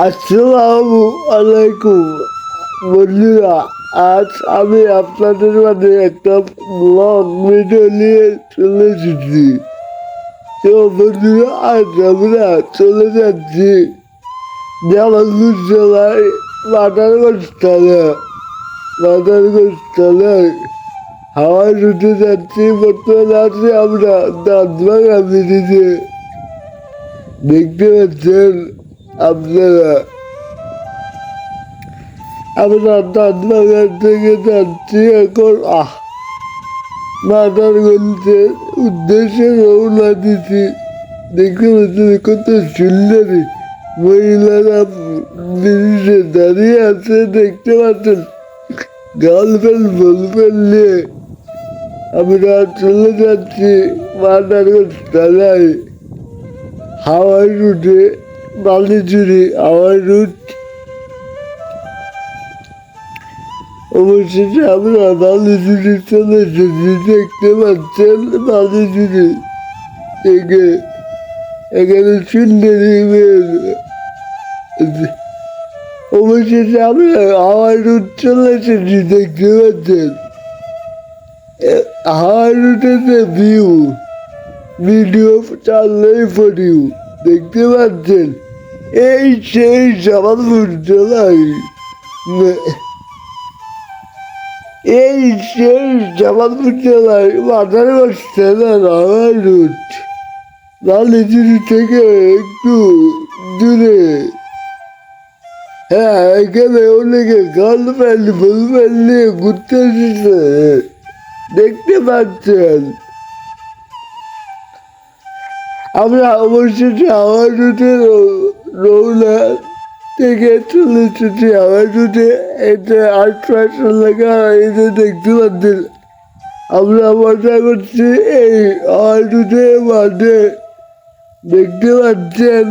আসসালামু আলাইকুম। বন্ধুরা, আজ আমি আপনাদের মাঝে একটা ব্লগ ভিডিও নিয়ে চলে এসেছি। তো বন্ধুরা, আজ আমরা চলে যাচ্ছি জামালপুর জেলায় মাদারগঞ্জ থানা মাদারগঞ্জ থানায় হাওয়ায় উঠে যাচ্ছি, বর্তমানে আছি আমরা দাঁতভাঙা ব্রিজে। দেখতে পাচ্ছেন আপনারা আমরা দাঁতবাগান থেকে যাচ্ছি এখন। আহ মাদারগঞ্জের উদ্দেশ্যে রওনা দিচ্ছি দেখতে পাচ্ছেন কত সুন্দরী মহিলারা ব্রিজে দাঁড়িয়ে আছে, দেখতে পাচ্ছেন? গার্লফ্রেন্ড বলফ্রেন্ড নিয়ে আমরা চলে যাচ্ছি মাদারগঞ্জ থানায় হাওয়াই রুটে বালিচুরি হাওয়াই রুট। অবশেষে আমরা বালিচুরি চলে এসেছি, দেখতে পাচ্ছেন বালিচুরি। থেকে এখানে সুন্দরী অবশেষে আমরা হাওয়াই রুট চলে এসেছি, দেখতে পাচ্ছেন। হাওয়াই রুটেতে ভিউ ভিডিও চাললেই ফটিউ দেখতে পাচ্ছেন? এই সেই জামালপুর জেলায় নে- এই সেই জেলায় মাদারগঞ্জ থানার হাওয়াই রুট লালিচুরি থেকে একটু দূরে। হ্যাঁ এখানে অনেকে গার্লফ্রেন্ড ফুলফ্রেন্ড নিয়ে ঘুরতে এসেছে। দেখতে পাচ্ছেন? আমরা অবশেষে হাওয়া রুটে রৌনা থেকে চলে এসেছি হাওয়া রুটে এতে আশপাশ এলাকা এতে দেখতে পাচ্ছেন। আমরা মজা করছি এই হাওয়া রুটে মাঠে। দেখতে পাচ্ছেন?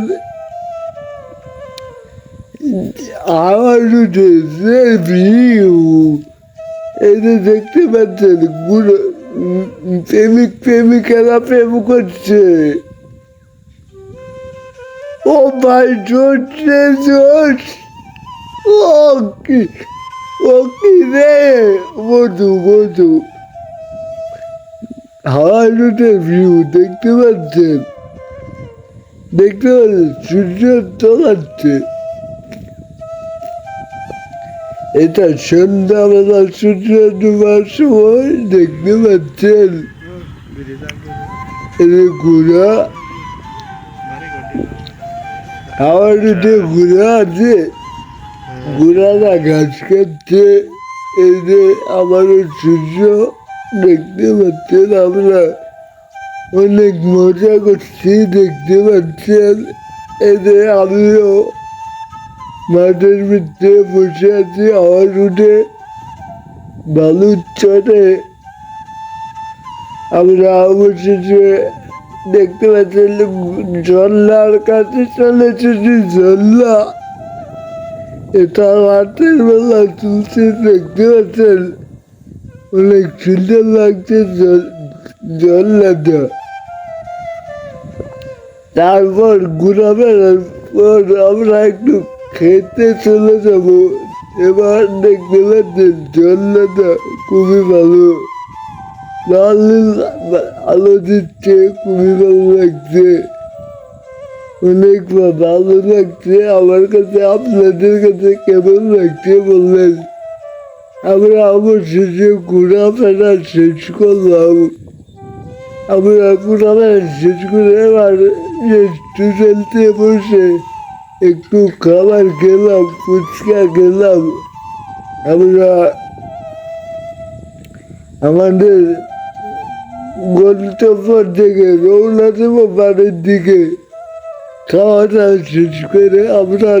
হাওয়া রুটে যে ভিউ যে দেখতে পাচ্ছেন প্রেমিক প্রেমিকেরা প্রেম করছে। ও ভাই জোরছে জোর ও কি ও কি রে? মধু মধু হাওয়া রুটে ভিউ দেখতে পাচ্ছেন দেখতে পাচ্ছেন সূর্য তোলাচ্ছে এটা সন্ধ্যাবেলা সূর্য ডুবার সময় দেখতে পাচ্ছেন। ঘোড়া। হাওয়ার উঠে ঘোড়া আছে। ঘোড়ারা ঘাস খাচ্ছে এই যে আমারও সূর্য দেখতে পাচ্ছেন আমরা। অনেক মজা করছি দেখতে পাচ্ছেন। যে আমিও মাঠের ভিতরে বসে আছি আওয়াজ উঠে বালুর চটে আমরা অবশেষে দেখতে পাচ্ছেন ঝর্ণার কাছে চলে এসেছি এটা রাতের বেলা তুলছে দেখতে পাচ্ছেন? অনেক সুন্দর লাগছে ঝর্ণাটা তারপর ঘুরা বেড়ার পর আমরা একটু খেতে চলে যাব। এবার দেখতে পাচ্ছেন ঝর্ণাটা খুবই ভালো। আলো দিচ্ছে খুবই ভালো লাগছে অনেক ভালো লাগছে আমার কাছে আপনাদের কাছে কেমন লাগছে বললেন আমরা অবশেষে ঘোরাফেরা শেষ করলাম আমরা ঘোরাফেরা শেষ করে এবার রেস্টুরেন্টে বসে একটু খাবার খেলাম ফুচকা খেলাম আমরা আমাদের গন্তব্য থেকে রওনা দেবো বাড়ির দিকে। খাওয়া দাওয়া শেষ করে আমরা